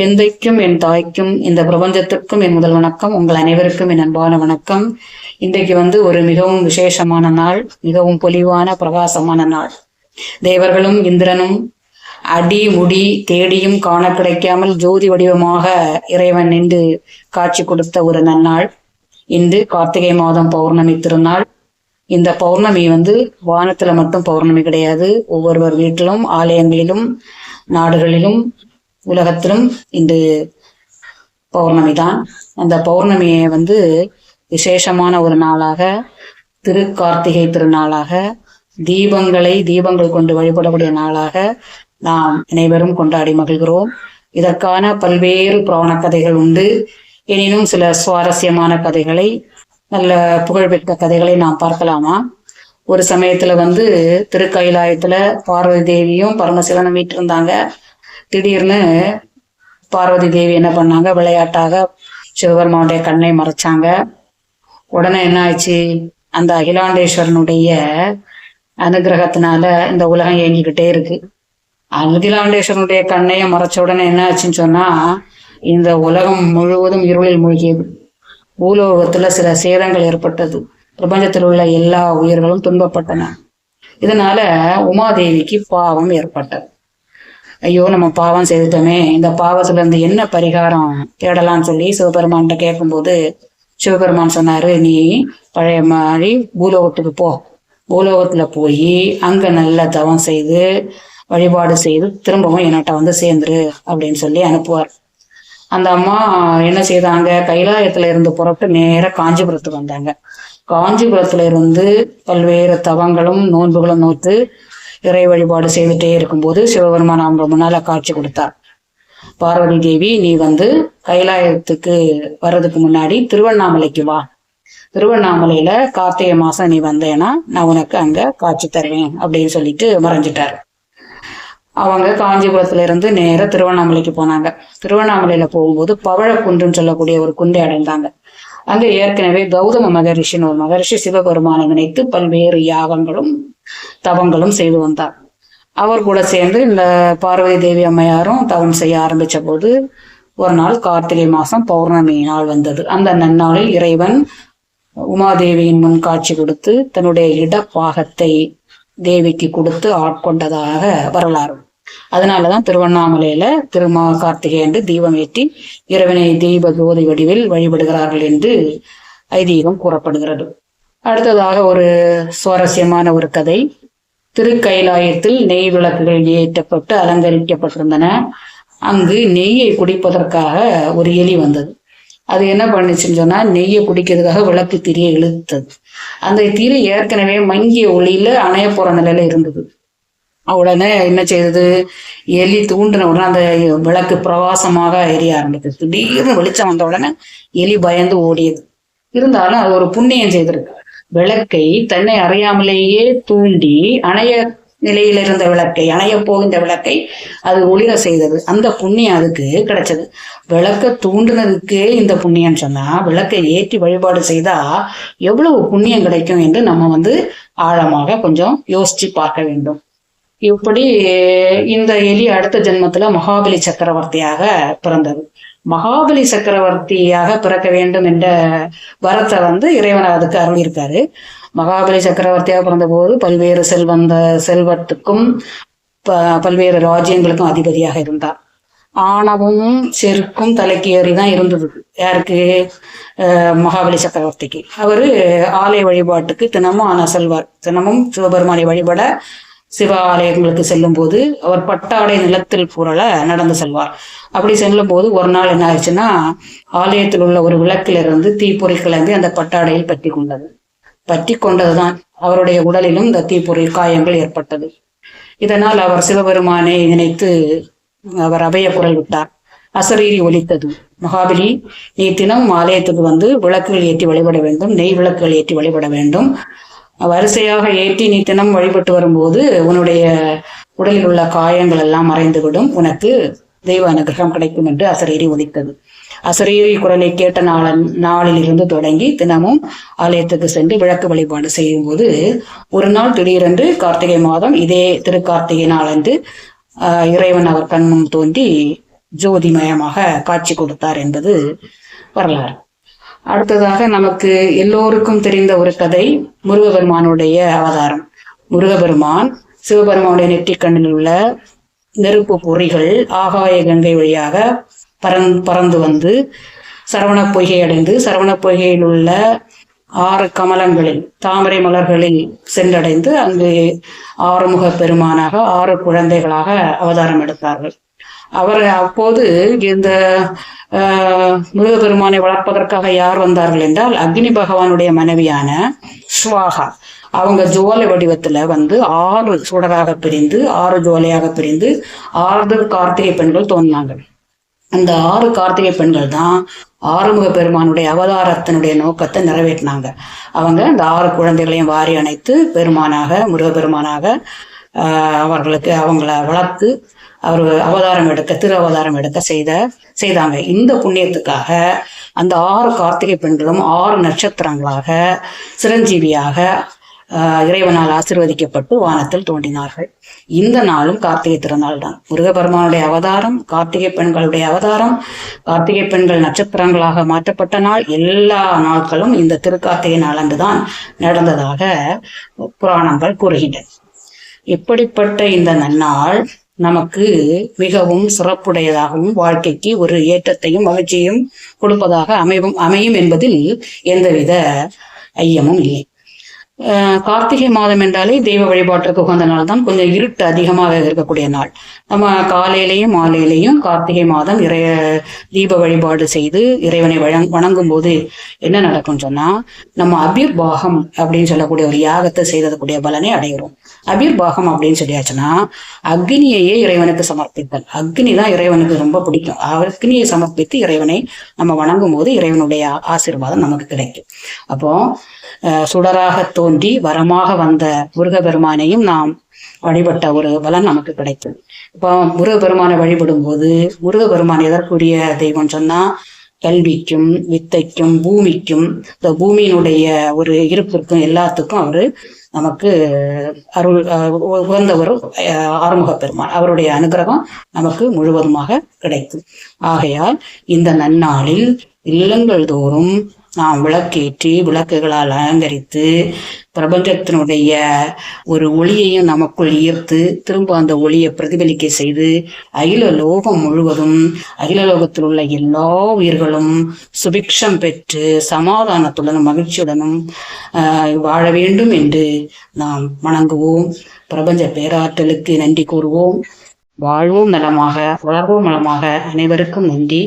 எந்தைக்கும் என் தாய்க்கும் இந்த பிரபஞ்சத்திற்கும் என் முதல் வணக்கம். உங்கள் அனைவருக்கும் என் அன்பான வணக்கம். இன்றைக்கு வந்து ஒரு மிகவும் விசேஷமான நாள் மிகவும் பொலிவான பிரகாசமான நாள். தேவர்களும் இந்திரனும் அடி முடி தேடியும் காண கிடைக்காமல் ஜோதி வடிவமாக இறைவன் நின்று காட்சி கொடுத்த ஒரு நன்னாள். இன்று கார்த்திகை மாதம் பௌர்ணமி திருநாள். இந்த பௌர்ணமி வந்து வானத்துல மட்டும் பௌர்ணமி கிடையாது. ஒவ்வொருவர் வீட்டிலும் ஆலயங்களிலும் நாடுகளிலும் உலகத்திலும் இன்று பௌர்ணமி தான் அந்த பௌர்ணமியை வந்து விசேஷமான ஒரு நாளாக திருக்கார்த்திகை திருநாளாக தீபங்களை தீபங்கள் கொண்டு வழிபடக்கூடிய நாளாக நாம் அனைவரும் கொண்டாடி மகிழ்கிறோம். இதற்கான பல்வேறு புராண கதைகள் உண்டு. எனினும் சில சுவாரஸ்யமான கதைகளை நல்ல புகழ்பெற்ற கதைகளை நாம் பார்க்கலாமா? ஒரு சமயத்துல வந்து திருக்கைலாயத்துல பார்வதி தேவியும் பரமசிவனும் வீட்டிருந்தாங்க. திடீர்னு பார்வதி தேவி என்ன பண்ணாங்க? விளையாட்டாக சிவபெருமானுடைய கண்ணை மறைச்சாங்க. உடனே என்ன ஆச்சு அந்த அகிலாண்டேஸ்வரனுடைய அனுகிரகத்தினால இந்த உலகம் இயங்கிக்கிட்டே இருக்கு. அகிலாண்டேஸ்வரனுடைய கண்ணையை மறைச்ச உடனே என்ன ஆச்சுன்னு சொன்னா இந்த உலகம் முழுவதும் இருளில் மூழ்கியது. பூலோகத்துல சில சேதங்கள் ஏற்பட்டது. பிரபஞ்சத்தில் உள்ள எல்லா உயிர்களும் துன்பப்பட்டன. இதனால உமாதேவிக்கு பாவம் ஏற்பட்டது. ஐயோ நம்ம பாவம் செய்துட்டோமே. இந்த பாவத்துல இருந்து என்ன பரிகாரம் தேடலாம்னு சொல்லி சிவபெருமான்கிட்ட கேட்கும்போது சிவபெருமான் சொன்னாரு நீ பழைய மாதிரி பூலோகத்துக்கு போ. பூலோகத்துல போய் அங்க நல்ல தவம் செய்து வழிபாடு செய்து திரும்பவும் என்னட்ட வந்து சேர்ந்துரு அப்படின்னு சொல்லி அனுப்புவார். அந்த அம்மா என்ன செய்தாங்க கைலாயத்துல இருந்து புறப்பட்டு நேர காஞ்சிபுரத்துக்கு வந்தாங்க. காஞ்சிபுரத்துல இருந்து பல்வேறு தவங்களும் நோன்புகளும் நோத்து இறை வழிபாடு செய்துட்டே இருக்கும்போது சிவபெருமான் அவங்க முன்னால காட்சி கொடுத்தார். பார்வதி தேவி நீ வந்து கைலாயத்துக்கு வர்றதுக்கு முன்னாடி திருவண்ணாமலைக்கு வா. திருவண்ணாமலையில கார்த்திகை மாசம் நீ வந்தேன்னா நான் உனக்கு அங்க காட்சி தருவேன் அப்படின்னு சொல்லிட்டு மறைஞ்சிட்டாரு. அவங்க காஞ்சிபுரத்துல இருந்து நேர திருவண்ணாமலைக்கு போனாங்க. திருவண்ணாமலையில போகும்போது பவழக்குன்றுன்னு சொல்லக்கூடிய ஒரு குண்டை அடைந்தாங்க. அங்க ஏற்கனவே கௌதம மகரிஷின்னு ஒரு மகரிஷி சிவபெருமானை நினைத்து பல்வேறு யாகங்களும் தவங்களும் செய்து வந்தார். அவர் கூட சேர்ந்து இந்த பார்வதி தேவி அம்மையாரும் தவம் செய்ய ஆரம்பிச்ச போது ஒரு நாள் கார்த்திகை மாதம் பௌர்ணமி நாள் வந்தது. அந்த நன்னாளில் இறைவன் உமாதேவியின் முன் காட்சி கொடுத்து தன்னுடைய இடப்பாகத்தை தேவிக்கு கொடுத்து ஆட்கொண்டதாக வரலாறு. அதனாலதான் திருவண்ணாமலையில திருமா கார்த்திகை என்று தீபம் ஏற்றி இறைவனை தீப ஜோதி வடிவில் வழிபடுகிறார்கள் என்று ஐதீகம் கூறப்படுகிறது. அடுத்ததாக ஒரு சுவாரஸ்யமான ஒரு கதை. திருக்கைலாயத்தில் நெய் விளக்குகள் ஏற்றப்பட்டு அலங்கரிக்கப்பட்டிருந்தன. அங்கு நெய்யை குடிப்பதற்காக ஒரு எலி வந்தது. அது என்ன பண்ணுச்சுன்னு சொன்னா நெய்யை குடிக்கிறதுக்காக விளக்கு திரியை இழுத்தது. அந்த திரி ஏற்கனவே மங்கிய ஒளியில அணைய போற நிலையில இருந்தது. உடனே என்ன செய்தது? எலி தூண்டின உடனே அந்த விளக்கு பிரவாசமாக எரிய ஆரம்பித்தது. திடீர்னு வெளிச்சம் வந்த உடனே எலி பயந்து ஓடியது. இருந்தாலும் அது ஒரு புண்ணியம் செய்திருக்கு. விளக்கை தன்னை அறியாமலேயே தூண்டி அணைய நிலையில இருந்த விளக்கை அணைய போகின்ற விளக்கை அது ஒளிர செய்தது. அந்த புண்ணியம் அதுக்கு கிடைச்சது. விளக்க தூண்டினதுக்கே இந்த புண்ணியம் சொன்னா விளக்கை ஏற்றி வழிபாடு செய்தா எவ்வளவு புண்ணியம் கிடைக்கும் என்று நம்ம வந்து ஆழமாக கொஞ்சம் யோசிச்சு பார்க்க வேண்டும். இப்படி இந்த எலி அடுத்த ஜென்மத்துல மகாபலி சக்கரவர்த்தியாக பிறந்தது. மகாபலி சக்கரவர்த்தியாக பிறக்க வேண்டும் என்ற வரத்தை வந்து இறைவன் அதுக்கு அருளியிருக்காரு. மகாபலி சக்கரவர்த்தியாக பிறந்தபோது பல்வேறு செல்வந்த செல்வத்துக்கும் ப- பல்வேறு ராஜ்யங்களுக்கும் அதிபதியாக இருந்தார். ஆணவும் செருக்கும் தலைக்கு ஏறி தான் இருந்தது. யாருக்கு? மகாபலி சக்கரவர்த்திக்கு. அவரு ஆலய வழிபாட்டுக்கு தினமும் ஆன செல்வார். தினமும் சிவபெருமானை வழிபட சிவ ஆலயங்களுக்கு செல்லும் போது அவர் பட்டாடை நிலத்தில் புரள நடந்து செல்வார். அப்படி செல்லும் போது ஒரு நாள் என்ன ஆயிடுச்சுன்னா ஆலயத்தில் உள்ள ஒரு விளக்கிலிருந்து தீப்பொறி கிளம்பி அந்த பட்டாடையில் பற்றி கொண்டது. பற்றி கொண்டதுதான். அவருடைய உடலிலும் இந்த தீப்பொறி காயங்கள் ஏற்பட்டது. இதனால் அவர் சிவபெருமானை நினைத்து அவர் அபய குரல் விட்டார். அசரீரி ஒலித்தது. மகாபலி நீ தினமும் ஆலயத்துக்கு வந்து விளக்குகள் ஏற்றி வழிபட வேண்டும். நெய் விளக்குகள் ஏற்றி வழிபட வேண்டும். வரிசையாக ஏற்றி நீ தினம் வழிபட்டு வரும்போது உன்னுடைய உடலில் உள்ள காயங்கள் எல்லாம் மறைந்துவிடும். உனக்கு தெய்வ அனுகிரகம் கிடைக்கும் என்று அசரீரி உதித்தது. அசரீரி குரலை கேட்ட நாளன் நாளில் இருந்து தொடங்கி தினமும் ஆலயத்துக்கு சென்று விளக்கு வழிபாடு செய்யும் போது ஒரு நாள் திடீரென்று கார்த்திகை மாதம் இதே திரு கார்த்திகை நாளன்று இறைவன் அவர் கண்முன் தோன்றி ஜோதிமயமாக காட்சி கொடுத்தார் என்பது வரலாறு. அடுத்ததாக நமக்கு எல்லோருக்கும் தெரிந்த ஒரு கதை முருகபெருமானுடைய அவதாரம். முருகபெருமான் சிவபெருமானுடைய நெற்றிக்கண்ணில் உள்ள நெருப்பு பொறிகள் ஆகாய கங்கை வழியாக பறந் பறந்து வந்து சரவண பொய்கை அடைந்து சரவண பொய்கையில் உள்ள ஆறு கமலங்களில் தாமரை மலர்களில் சென்றடைந்து அங்கு ஆறுமுக பெருமானாக ஆறு குழந்தைகளாக அவதாரம் எடுத்தார்கள். அவர் அப்போது இந்த முருகபெருமானை வளர்ப்பதற்காக யார் வந்தார்கள் என்றால் அக்னி பகவானுடைய மனைவியான ஸ்வாகா. அவங்க ஜோலை வடிவத்துல வந்து ஆறு சுடராக பிரிந்து ஆறு ஜோலையாக பிரிந்து ஆறு கார்த்திகை பெண்கள் தோன்றினாங்க. அந்த ஆறு கார்த்திகை பெண்கள் தான் ஆறுமுக பெருமானுடைய அவதாரத்தினுடைய நோக்கத்தை நிறைவேற்றினாங்க. அவங்க அந்த ஆறு குழந்தைகளையும் வாரி அணைத்து பெருமானாக முருகப்பெருமானாக பெருமானாக அவர்களுக்கு அவங்கள வளர்த்து அவர் அவதாரம் எடுக்க திரு அவதாரம் எடுக்க செய்த செய்தாங்க. இந்த புண்ணியத்துக்காக அந்த ஆறு கார்த்திகை பெண்களும் ஆறு நட்சத்திரங்களாக சிரஞ்சீவியாக இறைவனால் ஆசிர்வதிக்கப்பட்டு வானத்தில் தோன்றினார்கள். இந்த நாளும் கார்த்திகை திருநாள் தான். முருகபெருமானுடைய அவதாரம் கார்த்திகை பெண்களுடைய அவதாரம் கார்த்திகை பெண்கள் நட்சத்திரங்களாக மாற்றப்பட்ட நாள் எல்லா நாட்களும் இந்த திருக்கார்த்திகை நாளன்று தான் நடந்ததாக புராணங்கள் கூறுகின்றன. இப்படிப்பட்ட இந்த நன்னாள் நமக்கு மிகவும் சிறப்புடையதாகவும் வாழ்க்கைக்கு ஒரு ஏற்றத்தையும் மகிழ்ச்சியும் கொடுப்பதாக அமையும் அமையும் என்பதில் எந்தவித ஐயமும் இல்லை. கார்த்திகை மாதம் என்றாலே தெய்வ வழிபாட்டிற்கு உகந்த நாள் தான். கொஞ்சம் இருட்டு அதிகமாக இருக்கக்கூடிய நாள். நம்ம காலையிலையும் மாலையிலையும் கார்த்திகை மாதம் இறைய தீப வழிபாடு செய்து இறைவனை வழங் வணங்கும் போது என்ன நடக்கும்னு சொன்னா நம்ம அபிர்பாகம் அப்படின்னு சொல்லக்கூடிய ஒரு யாகத்தை செய்ததுக்கூடிய பலனை அடைகிறோம் அபிர்பாகம் அப்படின்னு சொல்லியாச்சுன்னா அக்னியையே இறைவனுக்கு சமர்ப்பித்தல். அக்னி தான் இறைவனுக்கு ரொம்ப பிடிக்கும். அக்னியை சமர்ப்பித்து இறைவனை நம்ம வணங்கும் போது இறைவனுடைய ஆசீர்வாதம் நமக்கு கிடைக்கும். அப்போ சுடராக தோன்றி வரமாக வந்த முருகபெருமானையும் நாம் வழிபட்ட ஒரு பலன் நமக்கு கிடைக்கும் இப்போ முருகபெருமானை வழிபடும் போது முருகபெருமான் எதற்குரிய தெய்வம் சொன்னா கல்விக்கும் வித்தைக்கும் பூமிக்கும் இந்த பூமியினுடைய ஒரு இருப்பிற்கும் எல்லாத்துக்கும் அவரு நமக்கு அருள் அஹ், ஒரு அஹ், ஆறுமுக பெருமான் அவருடைய அனுகிரகம் நமக்கு முழுவதுமாக கிடைக்கும். ஆகையால் இந்த நன்னாளில் இல்லங்கள் தோறும் நாம் விளக்கேற்றி விளக்குகளால் அலங்கரித்து பிரபஞ்சத்தினுடைய ஒரு ஒளியையும் நமக்குள் ஈர்த்து திரும்ப அந்த ஒளியை பிரதிபலிக்க செய்து அகில லோகம் முழுவதும் அகில லோகத்தில் உள்ள எல்லா உயிர்களும் சுபிக்ஷம் பெற்று சமாதானத்துடனும் மகிழ்ச்சியுடனும் வாழ வேண்டும் என்று நாம் வணங்குவோம். பிரபஞ்ச பேராற்றலுக்கு நன்றி கூறுவோம். வாழ்வோம் நலமாக வளர்வோம் நலமாக. அனைவருக்கும் நன்றி.